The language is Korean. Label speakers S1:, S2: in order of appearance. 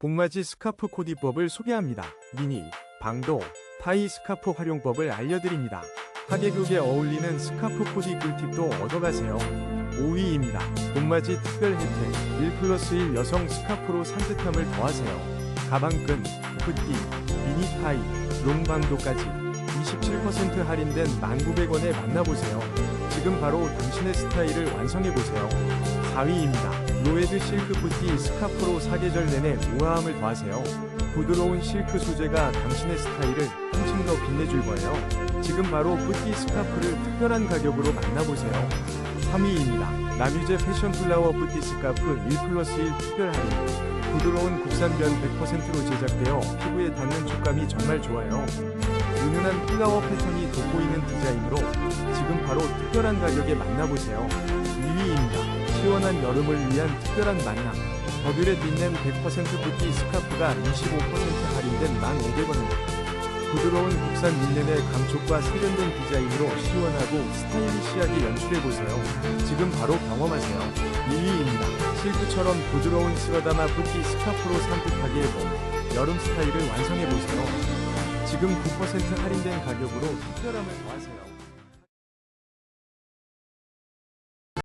S1: 복맞이 스카프 코디법을 소개합니다. 미니, 방도, 타이 스카프 활용법을 알려드립니다. 하계극에 어울리는 스카프 코디 꿀팁도 얻어가세요. 5위입니다. 복맞이 특별 혜택 1 플러스 1 여성 스카프로 산뜻함을 더하세요. 가방끈, 후띠, 미니 타이, 롱방도까지 27% 할인된 1,900원에 만나보세요. 지금 바로 당신의 스타일을 완성해보세요. 4위입니다. 로에드 실크 부티 스카프로 사계절 내내 우아함을 더하세요. 부드러운 실크 소재가 당신의 스타일을 한층 더 빛내줄 거예요. 지금 바로 부티 스카프를 특별한 가격으로 만나보세요. 3위입니다. 남유제 패션 플라워 부티 스카프 1 플러스 1 특별 할인. 부드러운 국산면 100%로 제작되어 피부에 닿는 촉감이 정말 좋아요. 은은한 플라워 패턴이 돋보이는 디자인으로 지금 바로 특별한 가격에 만나보세요. 2위입니다. 시원한 여름을 위한 특별한 만남. 버블에 빛낸 100% 부티 스카프가 25% 할인된 1,500원입니다. 부드러운 국산 린넨의 감촉과 세련된 디자인으로 시원하고 스타일리시하게 연출해보세요. 지금 바로 경험하세요. 1위입니다. 실크처럼 부드러운 스가다마 부티 스카프로 산뜻하게 해본 여름 스타일을 완성해보세요. 지금 9% 할인된 가격으로 특별함을 더하세요.